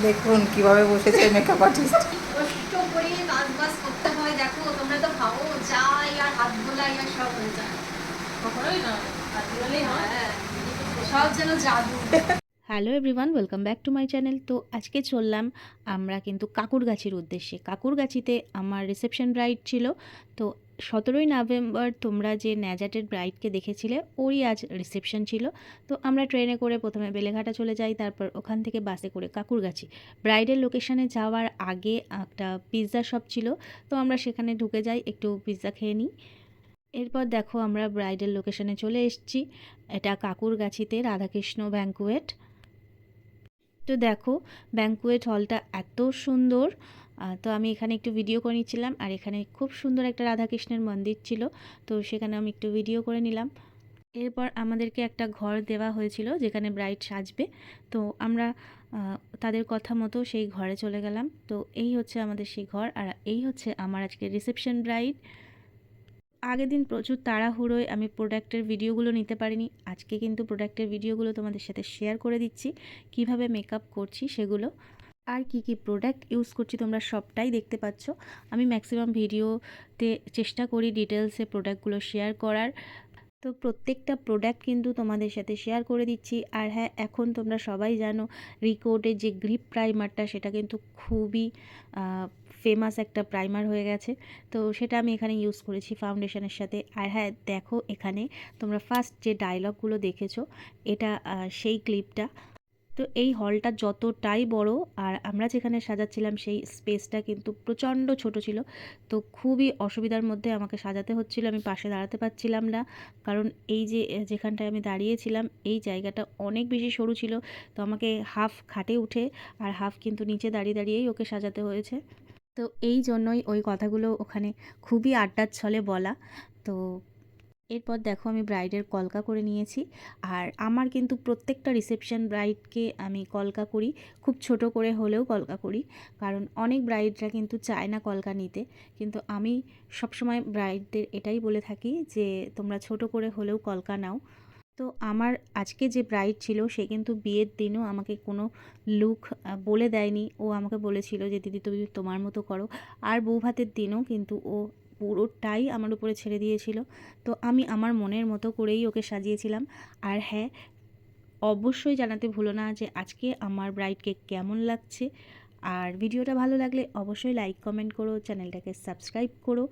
দেখুন কীভাবে বসেছে মেকআপ আর্টিস্ট কষ্ট করে কাজ বাজ করতে হয় দেখো তোমরা তো ভাবো যাই আর হাত আর সব হয়ে যায়। কখনোই না হাত হ্যাঁ। সব যেন জাদু। Hello everyone welcome back to my channel তো আজকে চললাম আমরা কিন্তু কাকুরগাছির উদ্দেশ্যে। কাকুরগাছিতে আমার রিসেপশন ব্রাইড ছিল তো সতেরোই নভেম্বর তোমরা যে ন্যাজাটের ব্রাইডকে দেখেছিলে, ওরই আজ রিসেপশন ছিল। তো আমরা ট্রেনে করে প্রথমে বেলেঘাটা চলে যাই, তারপর ওখান থেকে বাসে করে কাকুরগাছি। ব্রাইডের লোকেশনে যাওয়ার আগে একটা পিৎজা শপ ছিল, তো আমরা সেখানে ঢুকে যাই, একটু পিৎজা খেয়ে নিই। এরপর দেখো আমরা ব্রাইডের লোকেশনে চলে এসেছি, এটা কাকুরগাছিতে রাধাকৃষ্ণ ব্যাঙ্কুয়েট তো দেখো ব্যাঙ্কুয়েট হলটা এত সুন্দর তো আমি এখানে একটু ভিডিও করে নিচ্ছিলাম, আর এখানে খুব সুন্দর একটা রাধাকৃষ্ণের মন্দির ছিল, তো সেখানে আমি একটু ভিডিও করে নিলাম। এরপর আমাদেরকে একটা ঘর দেওয়া হয়েছিল, যেখানে ব্রাইড সাজবে। তো আমরা তাদের কথা মতো সেই ঘরে চলে গেলাম। তো এই হচ্ছে আমাদের সেই ঘর, আর এই হচ্ছে আমার আজকে রিসেপশন ব্রাইড আগের দিন প্রচুর তাড়াহুড়োয় আমি প্রোডাক্টের ভিডিওগুলো নিতে পারিনি। আজকে কিন্তু প্রোডাক্টের ভিডিওগুলো তোমাদের সাথে শেয়ার করে দিচ্ছি। কীভাবে মেকআপ করছি সেগুলো আর কি কি প্রোডাক্ট ইউজ করছি তোমরা সবটাই দেখতে পাচ্ছ। আমি ম্যাক্সিমাম ভিডিওতে চেষ্টা করি ডিটেলসে প্রোডাক্টগুলো শেয়ার করার। তো প্রত্যেকটা প্রোডাক্ট কিন্তু তোমাদের সাথে শেয়ার করে দিচ্ছি। আর হ্যাঁ এখন তোমরা সবাই জানো রিকোডের যে গ্রিপ প্রাইমারটা সেটা কিন্তু খুবই ফেমাস একটা প্রাইমার হয়ে গেছে। তো সেটা আমি এখানে ইউজ করেছি ফাউন্ডেশনের সাথে। আর হ্যাঁ দেখো এখানে তোমরা ফার্স্ট যে ডায়লগগুলো দেখেছ, এটা সেই ক্লিপটা তো এই হলটা যতটাই বড় আর আমরা যেখানে সাজাচ্ছিলাম সেই স্পেসটা কিন্তু প্রচণ্ড ছোট ছিল। তো খুবই অসুবিধার মধ্যে আমাকে সাজাতে হচ্ছিল, আমি পাশে দাঁড়াতে পারছিলাম না। কারণ এই যে যেখানটায় আমি দাঁড়িয়েছিলাম, এই জায়গাটা অনেক বেশি সরু ছিল। তো আমাকে হাফ খাটে উঠে আর হাফ কিন্তু নিচে দাঁড়িয়ে দাঁড়িয়েই ওকে সাজাতে হয়েছে। তো এই জন্যই ওই কথাগুলো ওখানে খুবই আড্ডার ছলে বলা। তো এরপর দেখো আমি ব্রাইডের কলকা করে নিয়েছি। আর আমার কিন্তু প্রত্যেকটা রিসেপশন ব্রাইডকে আমি কলকা করি। খুব ছোট করে হলেও কলকা করি। কারণ অনেক ব্রাইডরা কিন্তু চায় না কলকা নিতে। কিন্তু আমি সবসময় ব্রাইডদের এটাই বলে থাকি যে, তোমরা ছোট করে হলেও কলকা নাও। তো আমার আজকে যে ব্রাইড ছিল, সে কিন্তু বিয়ের দিনও আমাকে কোনো লুক বলে দেয়নি। ও আমাকে বলেছিল যে, দিদি, তুমি তোমার মতো করো। আর বউ ভাতের দিনও কিন্তু ও পুরোটাই আমার উপরে ছেড়ে দিয়েছিল। তো আমি আমার মনের মতো করেই ওকে সাজিয়েছিলাম। আর হ্যাঁ অবশ্যই জানাতে ভুলো না যে আজকে আমার ব্রাইডকে কেমন লাগছে। আর ভিডিওটা ভালো লাগলে অবশ্যই লাইক, কমেন্ট করো, চ্যানেলটাকে সাবস্ক্রাইব করো।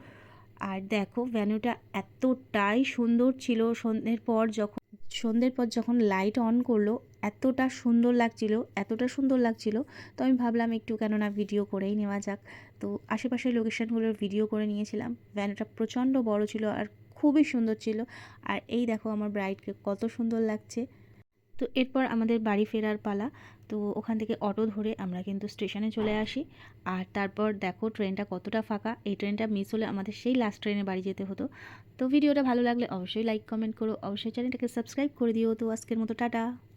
আর দেখো, ভ্যানুটা এতটাই সুন্দর ছিল সন্ধ্যের পর যখন সন্ধ্যের পর যখন লাইট অন করল, এতটা সুন্দর লাগছিল, এতটা সুন্দর লাগছিল, তো আমি ভাবলাম একটু কেননা ভিডিও করেই নেওয়া যাক। তো আশেপাশের লোকেশানগুলোর ভিডিও করে নিয়েছিলাম। ভ্যানটা প্রচণ্ড বড় ছিল আর খুবই সুন্দর ছিল। আর এই দেখো আমার ব্রাইডকে কত সুন্দর লাগছে। তো এরপর আমাদের বাড়ি ফেরার পালা। তো ওখান থেকে অটো ধরে আমরা কিন্তু স্টেশনে চলে আসি। আর তারপর দেখো ট্রেনটা কতটা ফাঁকা। এই ট্রেনটা মিস হলে আমাদের সেই লাস্ট ট্রেনে বাড়ি যেতে হতো। তো ভিডিওটা ভালো লাগলে অবশ্যই লাইক কমেন্ট করো। অবশ্যই চ্যানেলটাকে সাবস্ক্রাইব করে দিও। তো আজকের মতো টাটা।